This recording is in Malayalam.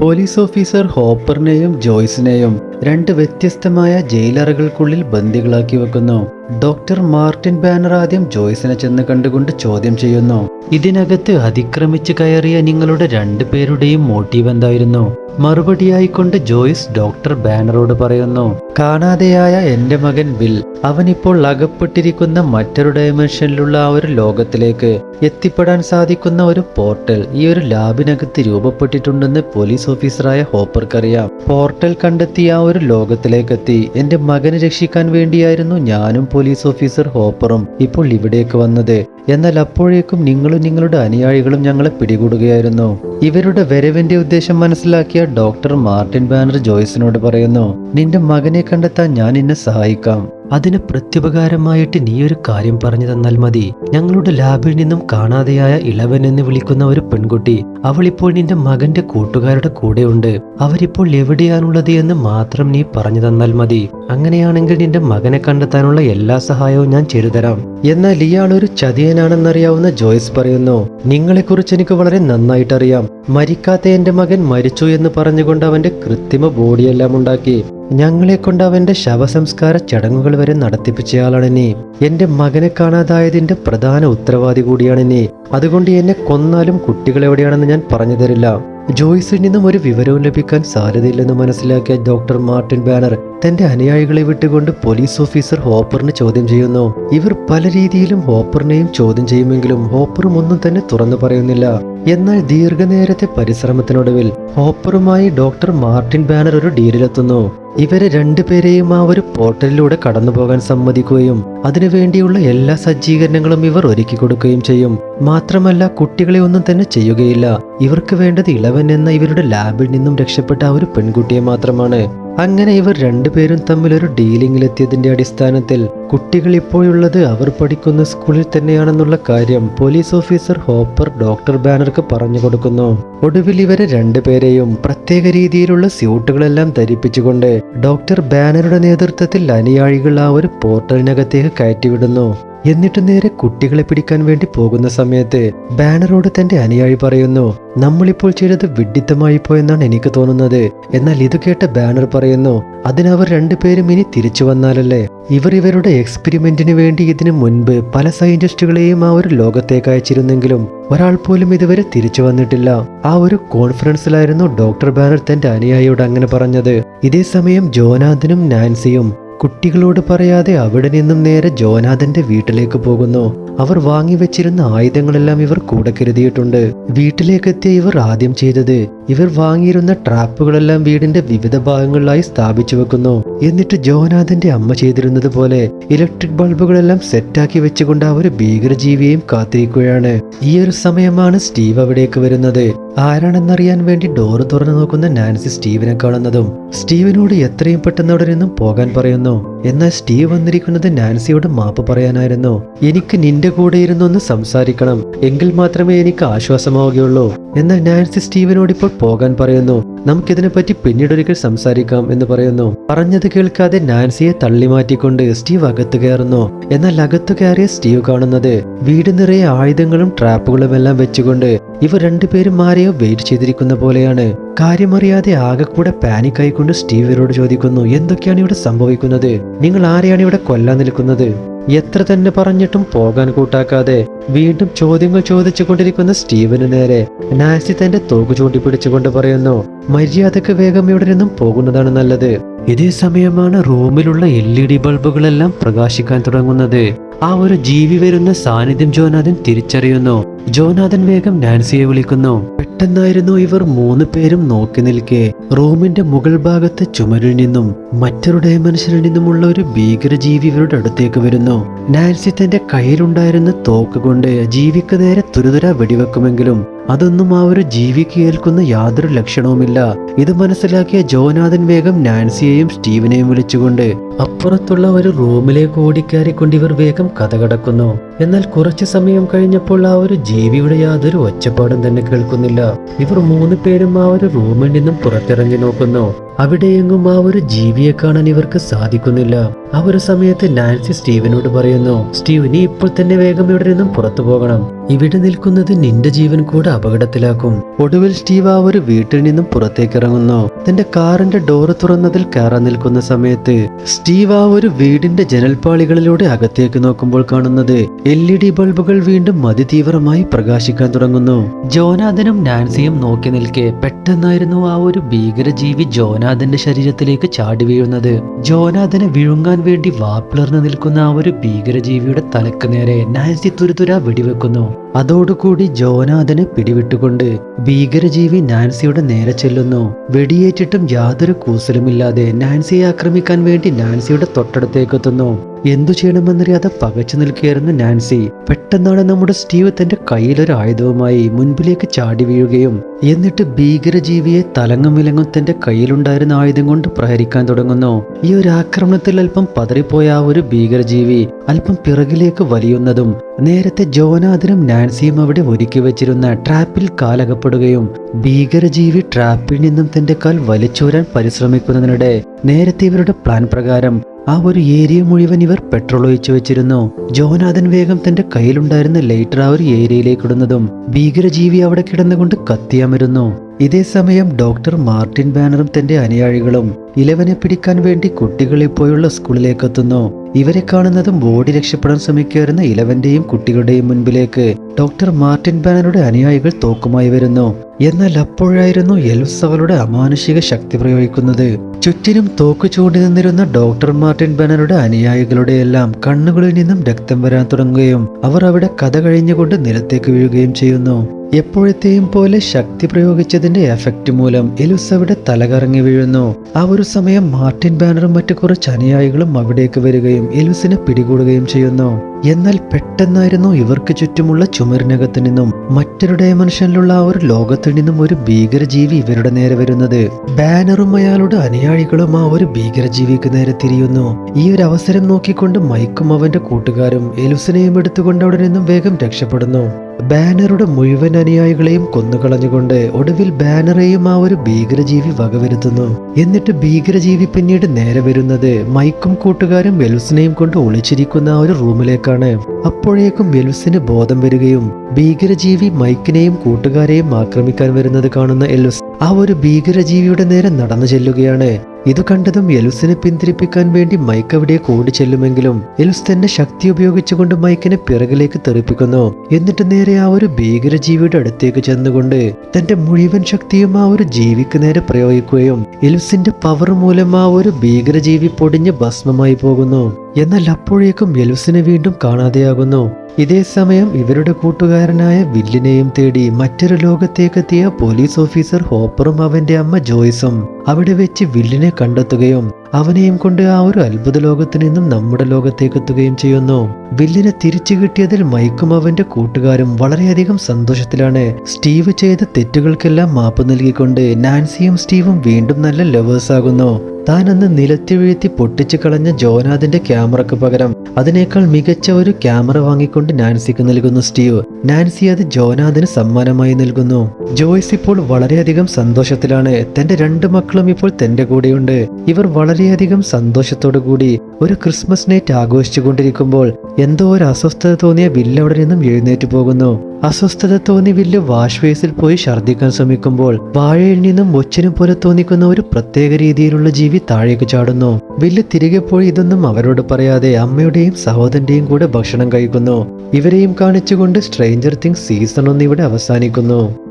പോലീസ് ഓഫീസർ ഹോപ്പറിനെയും ജോയ്സിനെയും രണ്ട് വ്യത്യസ്തമായ ജയിലറകൾക്കുള്ളിൽ ബന്ദികളാക്കി വെക്കുന്നു. ഡോക്ടർ മാർട്ടിൻ ബാനർ ആദ്യം ജോയ്സിനെ ചെന്ന് കണ്ടുകൊണ്ട് ചോദ്യം ചെയ്യുന്നു. ഇതിനകത്ത് അതിക്രമിച്ച് കയറിയ നിങ്ങളുടെ രണ്ടു പേരുടെയും മോട്ടീവ് എന്തായിരുന്നു? മറുപടിയായിക്കൊണ്ട് ജോയ്സ് ഡോക്ടർ ബാനറോട് പറയുന്നു കാണാതെയായ എന്റെ മകൻ ബിൽ അവനിപ്പോൾ അകപ്പെട്ടിരിക്കുന്ന മറ്റൊരു ഡയമെൻഷനിലുള്ള ആ ഒരു ലോകത്തിലേക്ക് എത്തിപ്പെടാൻ സാധിക്കുന്ന ഒരു പോർട്ടൽ ഈ ഒരു ലാബിനകത്ത് രൂപപ്പെട്ടിട്ടുണ്ടെന്ന് പോലീസ് ഓഫീസറായ ഹോപ്പർക്കറിയാം. പോർട്ടൽ കണ്ടെത്തിയ ആ ഒരു ലോകത്തിലേക്കെത്തി. എന്റെ മകനെ രക്ഷിക്കാൻ വേണ്ടിയായിരുന്നു ഞാനും പോലീസ് ഓഫീസർ ഹോപ്പറും ഇപ്പോൾ ഇവിടേക്ക് വന്നത്. എന്നാൽ അപ്പോഴേക്കും നിങ്ങളും നിങ്ങളുടെ അനുയായികളും ഞങ്ങളെ പിടികൂടുകയായിരുന്നു. ഇവരുടെ വരവിന്റെ ഉദ്ദേശം മനസ്സിലാക്കിയ ഡോക്ടർ മാർട്ടിൻ ബാനർ ജോയ്സിനോട് പറയുന്നു നിന്റെ മകനെ കണ്ടെത്താൻ ഞാൻ നിന്നെ സഹായിക്കാം. അതിന് പ്രത്യുപകാരമായിട്ട് നീ ഒരു കാര്യം പറഞ്ഞു തന്നാൽ മതി. ഞങ്ങളുടെ ലാബിൽ നിന്നും കാണാതെയായ ഇളവൻ എന്ന് വിളിക്കുന്ന ഒരു പെൺകുട്ടി അവൾ ഇപ്പോൾ നിന്റെ മകന്റെ കൂട്ടുകാരുടെ കൂടെയുണ്ട്. അവരിപ്പോൾ എവിടെയാണുള്ളത് എന്ന് മാത്രം നീ പറഞ്ഞു തന്നാൽ മതി. അങ്ങനെയാണെങ്കിൽ നിന്റെ മകനെ കണ്ടെത്താനുള്ള എല്ലാ സഹായവും ഞാൻ ചെയ്തുതരാം. എന്നാൽ ഇയാൾ ഒരു ചതിയനാണെന്നറിയാവുന്ന ജോയ്സ് പറയുന്നു നിങ്ങളെക്കുറിച്ച് എനിക്ക് വളരെ നന്നായിട്ടറിയാം. മരിക്കാത്ത എന്റെ മകൻ മരിച്ചു എന്ന് പറഞ്ഞുകൊണ്ട് അവന്റെ കൃത്രിമ ബോഡിയെല്ലാം ഉണ്ടാക്കി. ഞങ്ങളെ കൊണ്ട് അവന്റെ ശവസംസ്കാര ചടങ്ങുകൾ വരെ നടത്തിപ്പിച്ചയാളാണെന്നെ. എന്റെ മകനെ കാണാതായതിന്റെ പ്രധാന ഉത്തരവാദി കൂടിയാണെന്നെ. അതുകൊണ്ട് എന്നെ കൊന്നാലും കുട്ടികൾ എവിടെയാണെന്ന് ഞാൻ പറഞ്ഞു തരില്ല. ജോയ്സിൽ നിന്നും ഒരു വിവരവും ലഭിക്കാൻ സാധ്യതയില്ലെന്ന് മനസ്സിലാക്കിയ ഡോക്ടർ മാർട്ടിൻ ബാനർ തന്റെ അനുയായികളെ വിട്ടുകൊണ്ട് പോലീസ് ഓഫീസർ ഹോപ്പറിനെ ചോദ്യം ചെയ്യുന്നു. ഇവർ പല രീതിയിലും ഹോപ്പറിനെയും ചോദ്യം ചെയ്യുമെങ്കിലും ഹോപ്പറും ഒന്നും തന്നെ തുറന്നു പറയുന്നില്ല. എന്നാൽ ദീർഘനേരത്തെ പരിശ്രമത്തിനൊടുവിൽ ഹോപ്പറുമായി ഡോക്ടർ മാർട്ടിൻ ബാനർ ഒരു ഡീലിലെത്തുന്നു. ഇവരെ രണ്ടുപേരെയും ആ ഒരു പോർട്ടലിലൂടെ കടന്നുപോകാൻ സമ്മതിക്കുകയും അതിനുവേണ്ടിയുള്ള എല്ലാ സജ്ജീകരണങ്ങളും ഇവർ ഒരുക്കി കൊടുക്കുകയും ചെയ്യും. മാത്രമല്ല കുട്ടികളെ ഒന്നും തന്നെ ചെയ്യുകയില്ല. ഇവർക്ക് വേണ്ടത് ഇളവൻ എന്ന ഇവരുടെ ലാബിൽ നിന്നും രക്ഷപ്പെട്ട ആ ഒരു പെൺകുട്ടിയെ മാത്രമാണ്. അങ്ങനെ ഇവർ രണ്ടുപേരും തമ്മിൽ ഒരു ഡീലിംഗിലെത്തിയതിന്റെ അടിസ്ഥാനത്തിൽ കുട്ടികൾ ഇപ്പോഴുള്ളത് അവർ പഠിക്കുന്ന സ്കൂളിൽ തന്നെയാണെന്നുള്ള കാര്യം പോലീസ് ഓഫീസർ ഹോപ്പർ ഡോക്ടർ ബാനർക്ക് പറഞ്ഞു കൊടുക്കുന്നു. ഒടുവിൽ ഇവരെ രണ്ടുപേരെയും പ്രത്യേക രീതിയിലുള്ള സ്യൂട്ടുകളെല്ലാം ധരിപ്പിച്ചുകൊണ്ട് ഡോക്ടർ ബാനറുടെ നേതൃത്വത്തിൽ അനുയായികൾ ആ ഒരു പോർട്ടലിനകത്തേക്ക് കയറ്റിവിടുന്നു. എന്നിട്ട് നേരെ കുട്ടികളെ പിടിക്കാൻ വേണ്ടി പോകുന്ന സമയത്ത് ബാനറോട് തന്റെ അനുയായി പറയുന്നു നമ്മളിപ്പോൾ ചെയ്തത് വിഡിത്തമായി പോയെന്നാണ് എനിക്ക് തോന്നുന്നത്. എന്നാൽ ഇത് കേട്ട ബാനർ പറയുന്നു അതിനവർ രണ്ടുപേരും ഇനി തിരിച്ചു വന്നാലല്ലേ? ഇവർ ഇവരുടെ എക്സ്പെരിമെന്റിന് വേണ്ടി ഇതിനു മുൻപ് പല സയന്റിസ്റ്റുകളെയും ആ ഒരു ലോകത്തേക്ക് അയച്ചിരുന്നെങ്കിലും ഒരാൾ പോലും ഇതുവരെ തിരിച്ചു വന്നിട്ടില്ല. ആ ഒരു കോൺഫറൻസിലായിരുന്നു ഡോക്ടർ ബാനർ തന്റെ അനുയായിയോട് അങ്ങനെ പറഞ്ഞത്. ഇതേ സമയം ജോനാഥനും നാൻസിയും കുട്ടികളോട് പറയാതെ അവിടെ നിന്നും നേരെ ജോനാഥന്റെ വീട്ടിലേക്ക് പോകുന്നു. അവർ വാങ്ങിവെച്ചിരുന്ന ആയുധങ്ങളെല്ലാം ഇവർ കൂടെ കരുതിയിട്ടുണ്ട്. വീട്ടിലേക്കെത്തിയ ഇവർ ആദ്യം ചെയ്തത് ഇവർ വാങ്ങിയിരുന്ന ട്രാപ്പുകളെല്ലാം വീടിന്റെ വിവിധ ഭാഗങ്ങളിലായി സ്ഥാപിച്ചു വെക്കുന്നു. എന്നിട്ട് ജോനാഥന്റെ അമ്മ ചെയ്തിരുന്നത് പോലെ ഇലക്ട്രിക് ബൾബുകളെല്ലാം സെറ്റാക്കി വെച്ചുകൊണ്ട് ആ ഒരു ഭീകരജീവിയെയും കാത്തിരിക്കുകയാണ്. ഈ ഒരു സമയമാണ് സ്റ്റീവ് അവിടേക്ക് വരുന്നത്. ആരാണെന്നറിയാൻ വേണ്ടി ഡോറ് തുറന്നു നോക്കുന്ന നാൻസി സ്റ്റീവിനെ കാണുന്നതും സ്റ്റീവിനോട് എത്രയും പെട്ടെന്ന് അവിടെ നിന്നും പോകാൻ പറയുന്നു. എന്നാൽ സ്റ്റീവ് വന്നിരിക്കുന്നത് നാൻസിയോട് മാപ്പ് പറയാനായിരുന്നു. എനിക്ക് നിന്റെ കൂടെ ഇരുന്നൊന്ന് സംസാരിക്കണം. എങ്കിൽ മാത്രമേ എനിക്ക് ആശ്വാസമാവുകയുള്ളൂ. എന്നാൽ നാൻസി സ്റ്റീവിനോട് ഇപ്പോൾ പോകാൻ പറയുന്നു. നമുക്കിതിനെപ്പറ്റി പിന്നീടൊരിക്കൽ സംസാരിക്കാം എന്ന് പറയുന്നു. പറഞ്ഞത് കേൾക്കാതെ നാൻസിയെ തള്ളി മാറ്റിക്കൊണ്ട് സ്റ്റീവ് അകത്തു കയറുന്നു. എന്നാൽ അകത്തു കയറിയ സ്റ്റീവ് കാണുന്നത് വീട് നിറയെ ആയുധങ്ങളും ട്രാപ്പുകളും എല്ലാം വെച്ചുകൊണ്ട് ഇവർ രണ്ടുപേരും ആരെയോ വെയിറ്റ് ചെയ്തിരിക്കുന്ന പോലെയാണ്. കാര്യമറിയാതെ ആകെ കൂടെ പാനിക് ആയിക്കൊണ്ട് സ്റ്റീവിനോട് ചോദിക്കുന്നു എന്തൊക്കെയാണ് ഇവിടെ സംഭവിക്കുന്നത്? നിങ്ങൾ ആരെയാണ് ഇവിടെ കൊല്ലാൻ നിൽക്കുന്നത്? എത്ര തന്നെ പറഞ്ഞിട്ടും പോകാൻ കൂട്ടാക്കാതെ വീണ്ടും ചോദ്യങ്ങൾ ചോദിച്ചു കൊണ്ടിരിക്കുന്ന സ്റ്റീവന് നേരെ നാസി തന്റെ തോക്ക് ചൂണ്ടിപ്പിടിച്ചുകൊണ്ട് പറയുന്നു മര്യാദയ്ക്ക് വേഗം ഇവിടെ നിന്നും പോകുന്നതാണ് നല്ലത്. ഇതേ സമയമാണ് റൂമിലുള്ള എൽ ഇ ഡി ബൾബുകളെല്ലാം പ്രകാശിക്കാൻ തുടങ്ങുന്നത്. ആ ഒരു ജീവി വരുന്ന സാന്നിധ്യം ജോനാഥൻ തിരിച്ചറിയുന്നു. ജോനാഥൻ വേഗം നാൻസിയെ വിളിക്കുന്നു. പെട്ടെന്നായിരുന്നു ഇവർ മൂന്ന് പേരും നോക്കി നിൽക്കെ. റൂമിന്റെ മുകൾ ഭാഗത്തെ ചുമരിൽ നിന്നും മറ്റൊരു ഡയമെൻഷനിൽ നിന്നുമുള്ള ഒരു ഭീകരജീവി ഇവരുടെ അടുത്തേക്ക് വരുന്നു. നാൻസി തന്റെ കയ്യിലുണ്ടായിരുന്ന തോക്ക് കൊണ്ട് ജീവിക്ക് നേരെ തുരുതുര വെടിവെക്കുമെങ്കിലും അതൊന്നും ആ ഒരു ജീവിക്ക് ഏൽക്കുന്ന യാതൊരു ലക്ഷണവുമില്ല. ഇത് മനസ്സിലാക്കിയ ജോനാഥൻ വേഗം നാൻസിയെയും സ്റ്റീവനെയും വിളിച്ചുകൊണ്ട് അപ്പുറത്തുള്ള ഒരു റൂമിലേക്ക് ഓടിക്കയറിക്കൊണ്ട് ഇവർ വേഗം കഥ കടക്കുന്നു. എന്നാൽ കുറച്ചു സമയം കഴിഞ്ഞപ്പോൾ ആ ഒരു ജീവിയുടെ യാതൊരു ഒച്ചപ്പാടും തന്നെ കേൾക്കുന്നില്ല. ഇവർ മൂന്ന് പേരും ആ ഒരു റൂമിൽ നിന്നും പുറത്തിറങ്ങി നോക്കുന്നു. അവിടെയെങ്ങും ആ ഒരു ജീവിയെ കാണാൻ ഇവർക്ക് സാധിക്കുന്നില്ല. ആ ഒരു സമയത്ത് നാൻസി സ്റ്റീവനോട് പറയുന്നു സ്റ്റീവ് നീ ഇപ്പോൾ തന്നെ വേഗം ഇവിടെ നിന്നും പുറത്തു പോകണം. ഇവിടെ നിൽക്കുന്നത് നിന്റെ ജീവൻ കൂടെ അപകടത്തിലാക്കും. ഒടുവിൽ സ്റ്റീവ് ആ ഒരു വീട്ടിൽ നിന്നും പുറത്തേക്ക് ഇറങ്ങുന്നു. തന്റെ കാറിന്റെ ഡോറ് തുറന്നതിൽ കയറാൻ നിൽക്കുന്ന സമയത്ത് സ്റ്റീവ് ആ ഒരു വീടിന്റെ ജനൽപാളികളിലൂടെ അകത്തേക്ക് നോക്കുമ്പോൾ കാണുന്നത് എൽ ഇ ഡി ബൾബുകൾ വീണ്ടും അതിതീവ്രമായി പ്രകാശിക്കാൻ തുടങ്ങുന്നു. ജോനാഥനും നാൻസിയും നോക്കി നിൽക്കെ പെട്ടെന്നായിരുന്നു ആ ഒരു ഭീകര ജീവി ഭീകരജീവി ജോനാഥന്റെ ശരീരത്തിലേക്ക് ചാടി വീഴുന്നത്. ജോനാഥനെ വിഴുങ്ങാൻ വേണ്ടി വാപ്പിളർന്നു നിൽക്കുന്ന ആ ഒരു ഭീകരജീവിയുടെ തലക്ക് നേരെ നാൻസി തുരുതുര വെടിവെക്കുന്നു. അതോടുകൂടി ജോനാഥനെ പിടിവിട്ടുകൊണ്ട് ഭീകരജീവി നാൻസിയുടെ നേരെ ചെല്ലുന്നു. വെടിയേറ്റിട്ടും യാതൊരു കൂസലുമില്ലാതെ നാൻസിയെ ആക്രമിക്കാൻ വേണ്ടി നാൻസിയുടെ തൊട്ടടുത്തേക്ക് എത്തുന്നു. എന്തു ചെയ്യണമെന്നറിയാതെ പകച്ചു നിൽക്കുകയായിരുന്നു നാൻസി. പെട്ടെന്നാണ് നമ്മുടെ സ്റ്റീവ് തന്റെ കയ്യിലൊരു ആയുധവുമായി മുൻപിലേക്ക് ചാടി വീഴുകയും എന്നിട്ട് ഭീകരജീവിയെ തലങ്ങും വിലങ്ങും തന്റെ കയ്യിലുണ്ടായിരുന്ന ആയുധം കൊണ്ട് പ്രഹരിക്കാൻ തുടങ്ങുന്നു. ഈ ഒരു ആക്രമണത്തിൽ അല്പം പതറിപ്പോയ ആ ഒരു ഭീകരജീവി അല്പം പിറകിലേക്ക് വലിയുന്നതും നേരത്തെ ജോനാഥനും നാൻസിയും അവിടെ ഒരുക്കി വെച്ചിരുന്ന ട്രാപ്പിൽ കാലകപ്പെടുകയും ഭീകരജീവി ട്രാപ്പിൽ നിന്നും തന്റെ കാൽ വലിച്ചൂരാൻ പരിശ്രമിക്കുന്നതിനിടെ നേരത്തെ ഇവരുടെ പ്ലാൻ പ്രകാരം ആ ഒരു ഏരിയ മുഴുവൻ ഇവർ പെട്രോൾ ഒഴിച്ച് വെച്ചിരുന്നു. ജോനാഥൻ വേഗം തന്റെ കയ്യിലുണ്ടായിരുന്ന ലൈറ്റർ ആ ഒരു ഏരിയയിലേക്ക് ഇടുന്നതും ഭീകരജീവി അവിടെ കിടന്നുകൊണ്ട് കത്തിയമരുന്നു. ഇതേ സമയം ഡോക്ടർ മാർട്ടിൻ ബാനറും തന്റെ അനുയായികളും ഇലവനെ പിടിക്കാൻ വേണ്ടി കുട്ടികൾ ഇപ്പോഴുള്ള സ്കൂളിലേക്ക് എത്തുന്നു. ഇവരെ കാണുന്നതും ബോഡി രക്ഷപ്പെടാൻ ശ്രമിക്കുകയായിരുന്ന ഇലവന്റെയും കുട്ടികളുടെയും മുൻപിലേക്ക് ഡോക്ടർ മാർട്ടിൻ ബാനറുടെ അനുയായികൾ തോക്കുമായി വരുന്നു. എന്നാൽ അപ്പോഴായിരുന്നു എൽസ് അവളുടെ അമാനുഷിക ശക്തി പ്രയോഗിക്കുന്നത്. ചുറ്റിനും തോക്ക് ചൂണ്ടി നിന്നിരുന്ന ഡോക്ടർ മാർട്ടിൻ ബെനറുടെ അനുയായികളുടെ എല്ലാം കണ്ണുകളിൽ നിന്നും രക്തം വരാൻ തുടങ്ങുകയും അവർ അവിടെ കഥ കഴിഞ്ഞുകൊണ്ട് നിലത്തേക്ക് വീഴുകയും ചെയ്യുന്നു. എപ്പോഴത്തെയും പോലെ ശക്തി പ്രയോഗിച്ചതിന്റെ എഫക്റ്റ് മൂലം എലുസവിടെ തലകറങ്ങി വീഴുന്നു. ആ ഒരു സമയം മാർട്ടിൻ ബാനറും മറ്റു കുറച്ച് അനുയായികളും അവിടേക്ക് വരികയും എലുസിനെ പിടികൂടുകയും ചെയ്യുന്നു. എന്നാൽ പെട്ടെന്നായിരുന്നു ഇവർക്ക് ചുറ്റുമുള്ള ചുമരിനകത്ത് നിന്നും മറ്റൊരു ഡയമെൻഷനിലുള്ള ആ ഒരു ലോകത്തിൽ നിന്നും ഒരു ഭീകരജീവി ഇവരുടെ നേരെ വരുന്നത്. ബാനറും അയാളുടെ അനുയായികളും ആ ഒരു ഭീകരജീവിക്ക് നേരെ തിരിയുന്നു. ഈ ഒരു അവസരം നോക്കിക്കൊണ്ട് മൈക്കും അവന്റെ കൂട്ടുകാരും എലുസിനെയും എടുത്തുകൊണ്ട് അവിടെ നിന്നും വേഗം രക്ഷപ്പെടുന്നു. ബാനറുടെ മുഴുവൻ അനുയായികളെയും കൊന്നുകളഞ്ഞുകൊണ്ട് ഒടുവിൽ ബാനറെയും ആ ഒരു ഭീകരജീവി വകവരുത്തുന്നു. എന്നിട്ട് ഭീകരജീവി പിന്നീട് നേരെ വരുന്നത് മൈക്കും കൂട്ടുകാരും വെലുസിനെയും കൊണ്ട് ഒളിച്ചിരിക്കുന്ന ആ ഒരു റൂമിലേക്കാണ്. അപ്പോഴേക്കും വെലുസിന് ബോധം വരികയും ഭീകരജീവി മൈക്കിനെയും കൂട്ടുകാരെയും ആക്രമിക്കാൻ വരുന്നത് കാണുന്ന എലുസ് ആ ഒരു ഭീകരജീവിയുടെ നേരെ നടന്നു ചെല്ലുകയാണ്. ഇത് കണ്ടതും എലുസിനെ പിന്തിരിപ്പിക്കാൻ വേണ്ടി മൈക്ക് അവിടേക്ക് കൂടി ചെല്ലുമെങ്കിലും എലുസ് തന്റെ ശക്തി ഉപയോഗിച്ചുകൊണ്ട് മൈക്കിനെ പിറകിലേക്ക് തെറിപ്പിക്കുന്നു. എന്നിട്ട് നേരെ ആ ഒരു ഭീകര ജീവിയുടെ അടുത്തേക്ക് ചെന്നുകൊണ്ട് തന്റെ മുഴുവൻ ശക്തിയും ആ ഒരു ജീവിക്ക് നേരെ പ്രയോഗിക്കുകയും എലുസിന്റെ പവർ മൂലം ആ ഒരു ഭീകരജീവി പൊടിഞ്ഞ് ഭസ്മമായി പോകുന്നു. എന്നാൽ അപ്പോഴേക്കും എലുസിനെ വീണ്ടും കാണാതെയാകുന്നു. ഇതേ സമയം ഇവരുടെ കൂട്ടുകാരനായ വില്ലിനെയും തേടി മറ്റൊരു ലോകത്തേക്കെത്തിയ പോലീസ് ഓഫീസർ ഹോപ്പറും അവന്റെ അമ്മ ജോയ്സും അവിടെ വെച്ച് വില്ലിനെ കണ്ടെത്തുകയും അവനെയും കൊണ്ട് ആ ഒരു അത്ഭുത ലോകത്തു നിന്നും നമ്മുടെ ലോകത്തേക്കെത്തുകയും ചെയ്യുന്നു. വില്ലിനെ തിരിച്ചു കിട്ടിയതിൽ മൈക്കും അവന്റെ കൂട്ടുകാരും വളരെയധികം സന്തോഷത്തിലാണ്. സ്റ്റീവ് ചെയ്ത തെറ്റുകൾക്കെല്ലാം മാപ്പ് നൽകിക്കൊണ്ട് നാൻസിയും സ്റ്റീവും വീണ്ടും നല്ല ലവേഴ്സ് ആകുന്നു താൻ അന്ന് നിലത്തി വീഴ്ത്തി പൊട്ടിച്ചു കളഞ്ഞ ജോനാഥിന്റെ ക്യാമറക്ക് പകരം അതിനേക്കാൾ മികച്ച ഒരു ക്യാമറ വാങ്ങിക്കൊണ്ട് നാൻസിക്ക് നൽകുന്നു സ്റ്റീവ്. നാൻസി അത് ജോനാഥിന് സമ്മാനമായി നൽകുന്നു. ജോയ്സ് ഇപ്പോൾ വളരെയധികം സന്തോഷത്തിലാണ്. തന്റെ രണ്ട് മക്കളും ഇപ്പോൾ തന്റെ കൂടെയുണ്ട്. ഇവർ വളരെയധികം സന്തോഷത്തോടു കൂടി ഒരു ക്രിസ്മസ് നൈറ്റ് ആഘോഷിച്ചുകൊണ്ടിരിക്കുമ്പോൾ എന്തോ ഒരു അസ്വസ്ഥത തോന്നിയ ബില്ല് അവിടെ നിന്നും എഴുന്നേറ്റ് പോകുന്നു. അസ്വസ്ഥത തോന്നി വില്ല് വാഷ് പോയി ഛർദ്ദിക്കാൻ ശ്രമിക്കുമ്പോൾ വാഴയിൽ നിന്നും ഒച്ചിനെ പോലെ തോന്നിക്കുന്ന ഒരു പ്രത്യേക രീതിയിലുള്ള ജീവി താഴേക്ക് ചാടുന്നു. വില്ല് തിരികെ പോയി ഇതൊന്നും അവരോട് പറയാതെ അമ്മയുടെയും സഹോദരന്റെയും കൂടെ ഭക്ഷണം കഴിക്കുന്നു. ഇവരെയും കാണിച്ചുകൊണ്ട് സ്ട്രേഞ്ചർ തിങ്സ് സീസൺ ഒന്ന് ഇവിടെ അവസാനിക്കുന്നു.